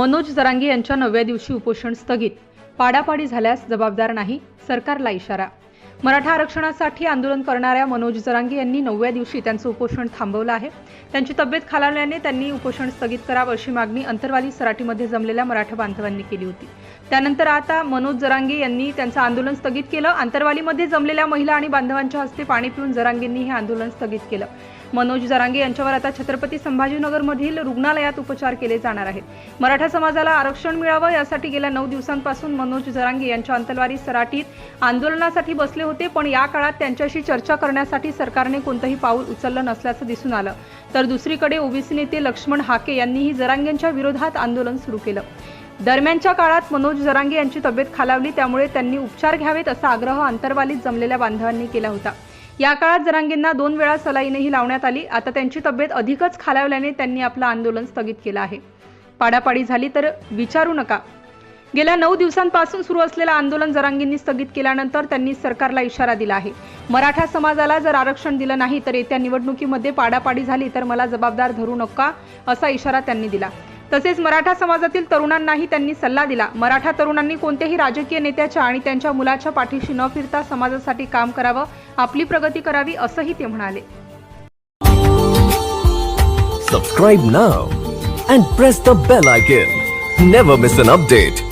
मनोज जरांगे यांच्या नवव्या दिवशी उपोषण स्थगित. पाडापाडी झाल्यास जबाबदार नाही सरकारला इशारा. मराठा आरक्षणासाठी आंदोलन करणाऱ्या मनोज जरांगे यांनी नवव्या दिवशी त्यांचं उपोषण थांबवलं आहे. त्यांची तब्येत खालावल्याने त्यांनी उपोषण स्थगित करावं अशी मागणी अंतरवाली सराटीमध्ये जमलेल्या मराठा बांधवांनी केली होती. त्यानंतर आता मनोज जरांगे यांनी त्यांचं आंदोलन स्थगित केलं. अंतरवालीमध्ये जमलेल्या महिला आणि बांधवांच्या हस्ते पाणी पिऊन जरांगेंनी हे आंदोलन स्थगित केलं. मनोज जरांगे यांच्यावर आता छत्रपती संभाजीनगरमधील रुग्णालयात उपचार केले जाणार आहेत. मराठा समाजाला आरक्षण मिळावं यासाठी गेल्या नऊ दिवसांपासून मनोज जरांगे यांच्या अंतलवारी सराटीत आंदोलनासाठी बसले होते पण या काळात त्यांच्याशी चर्चा करण्यासाठी सरकारने कोणतंही पाऊल उचललं नसल्याचं दिसून आलं. तर दुसरीकडे ओबीसी नेते लक्ष्मण हाके यांनीही जरांगेंच्या विरोधात आंदोलन सुरू केलं. दरम्यानच्या काळात मनोज जरांगे यांची तब्येत खालावली त्यामुळे त्यांनी उपचार घ्यावेत असा आग्रह अंतरवालीत जमलेल्या बांधवांनी केला होता. या काळात जरांगेंना दोन वेळा सलाईनही लावण्यात आली. आता त्यांची तब्येत अधिकच खालावल्याने त्यांनी आपलं आंदोलन स्थगित केलं आहे. पाडापाडी झाली तर विचारू नका. गेल्या नऊ दिवसांपासून सुरू असलेलं आंदोलन जरांगींनी स्थगित केल्यानंतर त्यांनी सरकारला इशारा दिला आहे. मराठा समाजाला जर आरक्षण दिलं नाही तर येत्या निवडणुकीमध्ये पाडापाडी झाली तर मला जबाबदार धरू नका असा इशारा त्यांनी दिला. तसेच मराठा समाजातील तरुणांनाही त्यांनी सल्ला दिला. मराठा तरुणांनी कोणत्याही राजकीय नेत्याच्या आणि त्यांच्या मुलाच्या पाठीशी न फिरता समाजासाठी काम करावं आपली प्रगती करावी असंही ते म्हणाले. Subscribe now and press the bell icon never miss an update